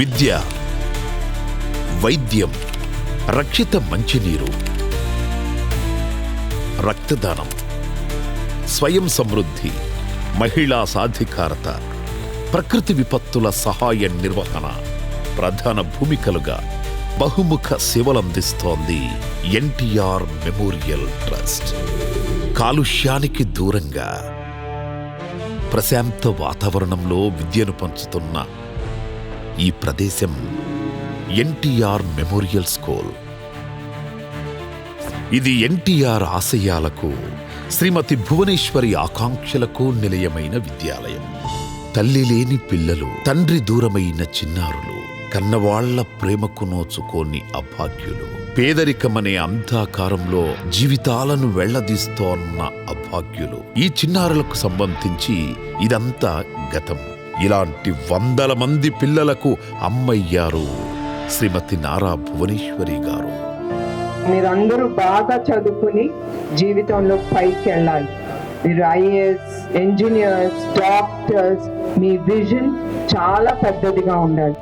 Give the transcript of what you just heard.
విద్య వైద్యం రక్షిత మంచినీరు రక్తదానం స్వయం సమృద్ధి మహిళా సాధికారత ప్రకృతి విపత్తుల సహాయ నిర్వహణ ప్రధాన భూమికలుగా బహుముఖ సేవలందిస్తోంది ఎన్టీఆర్ మెమోరియల్ ట్రస్ట్. కాలుష్యానికి దూరంగా ప్రశాంత వాతావరణంలో విద్యను పంచుతున్న ఈ ప్రదేశం ఎన్టీఆర్ మెమోరియల్ స్కూల్. ఇది ఎన్టీఆర్ ఆశయాలకు శ్రీమతి భువనేశ్వరి ఆకాంక్షలకు నిలయమైన విద్యాలయం. తల్లి లేని పిల్లలు తండ్రి దూరమైన చిన్నారులు కన్నవాళ్ళ ప్రేమకు నోచుకోని అభాగ్యులు. పేదరికమనే అంధాకారంలో జీవితాలను వెళ్ళదీస్తోన్న అభాగ్యులు. ఈ చిన్నారులకు సంబంధించి ఇదంతా గతం. ఇలాంటి వందల మంది పిల్లలకు అమ్మయ్యారు. శ్రీమతి నారా భువనేశ్వరి గారు. మీరందరూ బాగా చదువుకుని జీవితంలో పైకి వెళ్ళాలి మీరు ఐఏఎస్ ఇంజనీర్స్ డాక్టర్స్ మీ విజన్ చాలా పెద్దదిగా ఉండాలి.